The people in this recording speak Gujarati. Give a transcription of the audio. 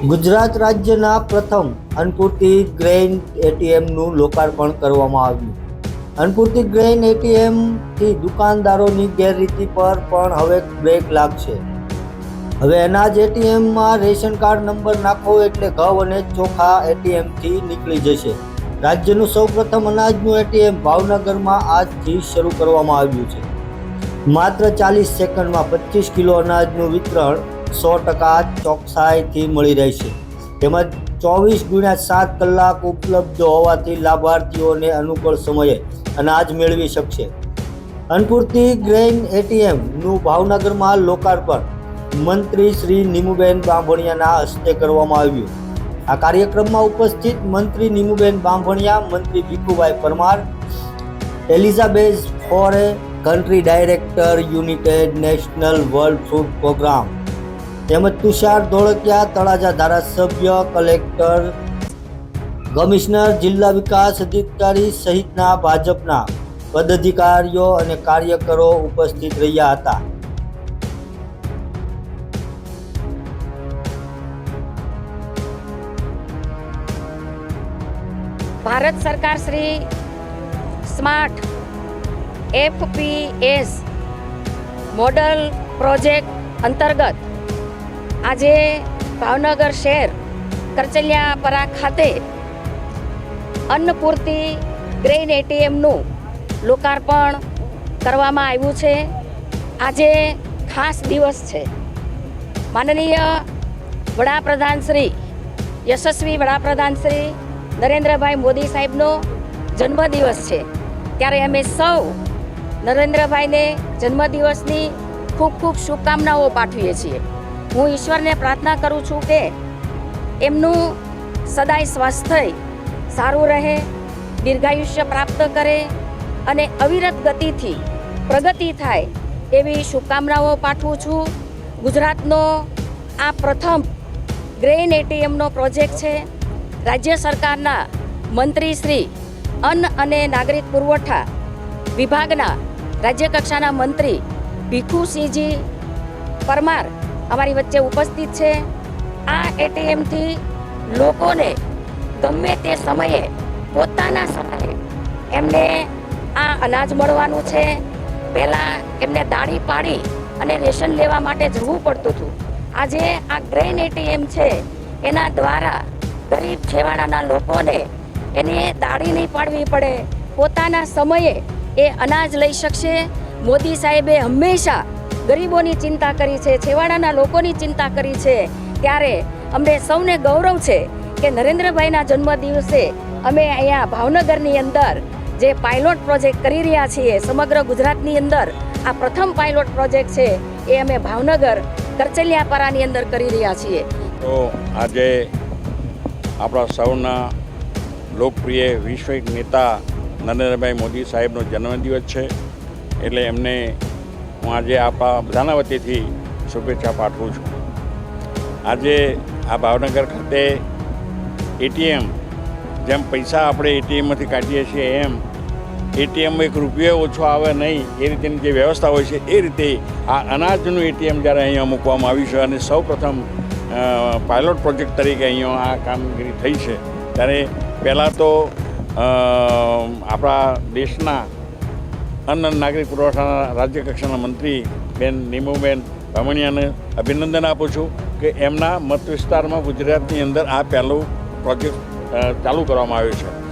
ગુજરાત રાજ્યના પ્રથમ અનપૂર્તિ ગ્રેઇન એટીએમનું લોકાર્પણ કરવામાં આવ્યું. અનપૂર્તિ ગ્રેઇન એટીએમથી દુકાનદારોની ગેરરીતિ પર પણ હવે બ્રેક લાગશે. હવે અનાજ એટીએમમાં રેશન કાર્ડ નંબર નાખો એટલે ઘઉં અને ચોખા એટીએમથી નીકળી જશે. રાજ્યનું સૌપ્રથમ અનાજનું એટીએમ ભાવનગરમાં આજથી શરૂ કરવામાં આવ્યું છે. માત્ર ચાલીસ સેકન્ડમાં પચીસ કિલો અનાજનું વિતરણ સો ટકા ચોકસાઈથી મળી રહેશે તેમજ ચોવીસ ગુણ્યા સાત કલાક ઉપલબ્ધ હોવાથી લાભાર્થીઓને અનુકૂળ સમયે અનાજ મેળવી શકશે. અનપૂર્તિ ગ્રેઇન એટીએમનું ભાવનગરમાં લોકાર્પણ મંત્રી શ્રી નીમુબેન બાંભણિયાના હસ્તે કરવામાં આવ્યું. આ કાર્યક્રમમાં ઉપસ્થિત મંત્રી નીમુબેન બાંભણિયા, મંત્રી Bhikhubhai Parmar, Elizabeth Faure country director united national world food programme તેમજ તુષાર ધોળકિયા તળાજા ધારાસભ્ય, કલેક્ટર, કમિશનર, જિલ્લા વિકાસ અધિકારી સહિતના ભાજપના પદાધિકારીઓ અને કાર્યકરો ઉપસ્થિત રહ્યા હતા. ભારત સરકાર Shri smart FPS model project અંતર્ગત આજે ભાવનગર શહેર કરચલિયાપરા ખાતે અન્નપૂર્તિ ગ્રેઇન એટીએમનું લોકાર્પણ કરવામાં આવ્યું છે. આજે ખાસ દિવસ છે. માનનીય વડાપ્રધાન શ્રી, યશસ્વી વડાપ્રધાન શ્રી નરેન્દ્રભાઈ મોદી સાહેબનો જન્મદિવસ છે. ત્યારે અમે સૌ નરેન્દ્રભાઈને જન્મદિવસની ખૂબ ખૂબ શુભકામનાઓ પાઠવીએ છીએ. હું ઈશ્વરને પ્રાર્થના કરું છું કે એમનું સદાય સ્વાસ્થ્ય સારું રહે, દીર્ઘાયુષ્ય પ્રાપ્ત કરે અને અવિરત ગતિથી પ્રગતિ થાય એવી શુભકામનાઓ પાઠવું છું. ગુજરાતનો આ પ્રથમ ગ્રેન એટીએમનો પ્રોજેક્ટ છે. રાજ્ય સરકારના મંત્રી શ્રી અન્ન અને નાગરિક પુરવઠા વિભાગના રાજ્ય કક્ષાના મંત્રી ભીખુસિંહજી પરમાર અમારી વચ્ચે ઉપસ્થિત છે. આ એટીએમથી લોકોને ગમે તે સમયે પોતાના સમયે એમને આ અનાજ મળવાનું છે. પહેલાં એમને દાળી પાડી અને રેશન લેવા માટે જવું પડતું હતું. આજે આ ગ્રેન એટીએમ છે, એના દ્વારા ગરીબ છેવાડાના લોકોને એને દાળી નહીં પાડવી પડે. પોતાના સમયે એ અનાજ લઈ શકશે. મોદી સાહેબે હંમેશા ગરીબોની ચિંતા કરી છે, છેવાડાના લોકોની ચિંતા કરી છે, ત્યારે અમને સૌને ગૌરવ છે કે નરેન્દ્રભાઈના જન્મદિવસે અમે અહીંયા ભાવનગરની અંદર જે પાયલોટ પ્રોજેક્ટ કરી રહ્યા છીએ, સમગ્ર ગુજરાતની અંદર આ પ્રથમ પાયલોટ પ્રોજેક્ટ છે, એ અમે ભાવનગર કરચલિયાપરાની અંદર કરી રહ્યા છીએ. તો આજે આપણા સૌના લોકપ્રિય વિશ્વિક નેતા નરેન્દ્રભાઈ મોદી સાહેબનો જન્મદિવસ છે, એટલે એમને હું આજે આપણા બધાના વતીથી શુભેચ્છા પાઠવું છું. આજે આ ભાવનગર ખાતે એટીએમ જેમ પૈસા આપણે એટીએમમાંથી કાઢીએ છીએ એમ, એટીએમમાં એક રૂપિયો ઓછો આવે નહીં, એ રીતેની જે વ્યવસ્થા હોય છે, એ રીતે આ અનાજનું એટીએમ જ્યારે અહીંયા મૂકવામાં આવ્યું છે અને સૌ પ્રથમ પાયલોટ પ્રોજેક્ટ તરીકે અહીંયા આ કામગીરી થઈ છે. ત્યારે પહેલાં તો આપણા દેશના અન્ન અને નાગરિક પુરવઠાના રાજ્ય કક્ષાના મંત્રી બેન નીમુબેન બામણિયાને અભિનંદન આપું છું કે એમના મત વિસ્તારમાં ગુજરાતની અંદર આ પહેલું પ્રોજેક્ટ ચાલુ કરવામાં આવ્યું છે.